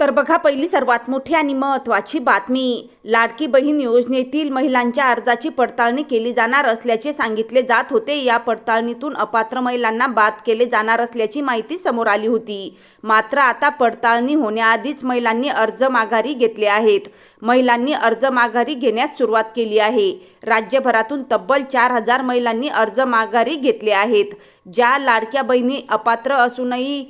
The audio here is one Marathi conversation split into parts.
तर बघा पहिली सर्वात मोठी आणि महत्त्वाची बातमी लाडकी बहीण योजनेतील महिलांच्या अर्जाची पडताळणी केली जाणार असल्याचे सांगितले जात होते. या पडताळणीतून अपात्र महिलांना बाद केले जाणार असल्याची माहिती समोर आली होती. मात्र आता पडताळणी होण्याआधीच महिलांनी अर्ज माघारी घेतले आहेत. महिलांनी अर्ज माघारी घेण्यास सुरुवात केली आहे. राज्यभरातून तब्बल चार हजार महिलांनी अर्ज माघारी घेतले आहेत. ज्या लाडक्या बहिणी अपात्र असूनही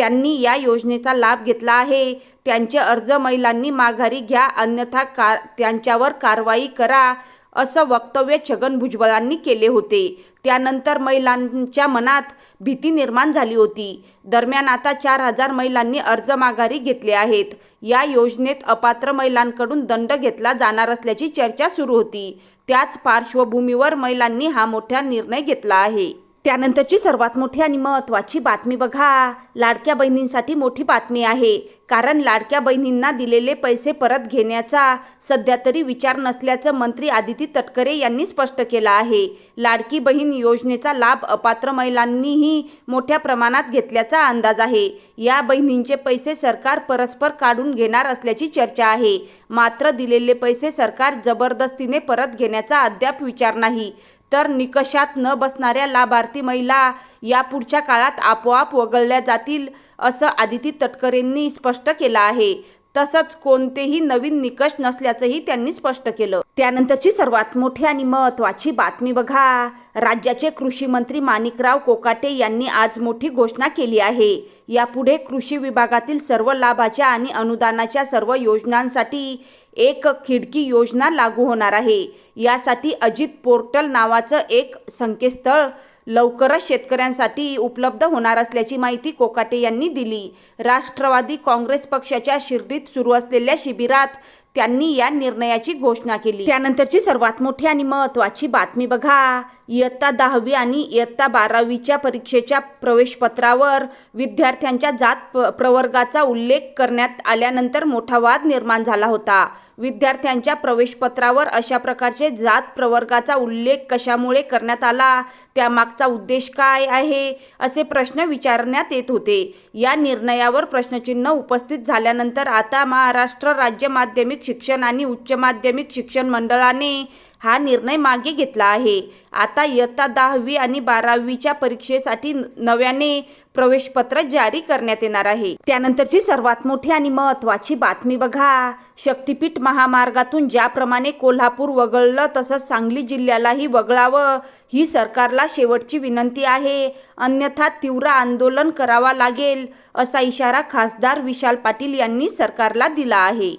त्यांनी या योजनेचा लाभ घेतला आहे. त्यांचे अर्ज महिलांनी माघारी घ्या अन्यथा कार त्यांच्यावर कारवाई करा असं वक्तव्य छगन भुजबळांनी केले होते. त्यानंतर महिलांच्या मनात भीती निर्माण झाली होती. दरम्यान आता चार हजार महिलांनी अर्ज माघारी घेतले आहेत. या योजनेत अपात्र महिलांकडून दंड घेतला जाणार असल्याची चर्चा सुरू होती. त्याच पार्श्वभूमीवर महिलांनी हा मोठा निर्णय घेतला आहे. त्यानंतरची सर्वात मोठी आणि महत्त्वाची बातमी बघा. लाडक्या बहिणींसाठी मोठी बातमी आहे. कारण लाडक्या बहिणींना दिलेले पैसे परत घेण्याचा सध्या तरी विचार नसल्याचं मंत्री आदिती तटकरे यांनी स्पष्ट केलं आहे. लाडकी बहीण योजनेचा लाभ अपात्र महिलांनीही मोठ्या प्रमाणात घेतल्याचा अंदाज आहे. या बहिणींचे पैसे सरकार परस्पर काढून घेणार असल्याची चर्चा आहे. मात्र दिलेले पैसे सरकार जबरदस्तीने परत घेण्याचा अद्याप विचार नाही. तर निकषात न बसणाऱ्या लाभार्थी महिला यापुढच्या काळात आपोआप वगळल्या जातील असं आदिती तटकरेंनी स्पष्ट केलं आहे. तसंच कोणतेही नवीन निकष नसल्याचंही त्यांनी स्पष्ट केलं. त्यानंतरची सर्वात मोठी आणि महत्त्वाची बातमी बघा. राज्याचे कृषी मंत्री माणिकराव कोकाटे यांनी आज मोठी घोषणा केली आहे. यापुढे कृषी विभागातील सर्व लाभाच्या आणि अनुदानाच्या सर्व योजनांसाठी एक खिडकी योजना लागू होणार आहे. यासाठी अजित पोर्टल नावाचं एक संकेतस्थळ लवकरच शेतकऱ्यांसाठी उपलब्ध होणार असल्याची माहिती कोकाटे यांनी दिली. राष्ट्रवादी काँग्रेस पक्षाच्या शिर्डीत सुरू असलेल्या शिबिरात त्यांनी या निर्णयाची घोषणा केली. त्यानंतरची सर्वात मोठी आणि महत्त्वाची बातमी बघा. इयत्ता दहावी आणि इयत्ता बारावीच्या परीक्षेच्या प्रवेशपत्रावर विद्यार्थ्यांच्या जात प- प्रवर्गाचा उल्लेख करण्यात आल्यानंतर मोठा वाद निर्माण झाला होता. विद्यार्थ्यांच्या प्रवेशपत्रावर अशा प्रकारचे जात प्रवर्गाचा उल्लेख कशामुळे करण्यात आला? त्यामागचा उद्देश काय आहे? असे प्रश्न विचारण्यात येत होते. या निर्णयावर प्रश्नचिन्ह उपस्थित झाल्यानंतर आता महाराष्ट्र राज्य माध्यमिक शिक्षण आणि उच्च माध्यमिक शिक्षण मंडळाने हा निर्णय मागे घेतला आहे. आता इयत्ता दहावी आणि बारावीच्या परीक्षेसाठी नव्याने प्रवेशपत्र जारी करण्यात येणार आहे. त्यानंतरची सर्वात मोठी आणि महत्त्वाची बातमी बघा. शक्तिपीठ महामार्गातून ज्याप्रमाणे कोल्हापूर वगळलं तसंच सांगली जिल्ह्यालाही वगळावं ही सरकारला शेवटची विनंती आहे. अन्यथा तीव्र आंदोलन करावा लागेल असा इशारा खासदार विशाल पाटील यांनी सरकारला दिला आहे.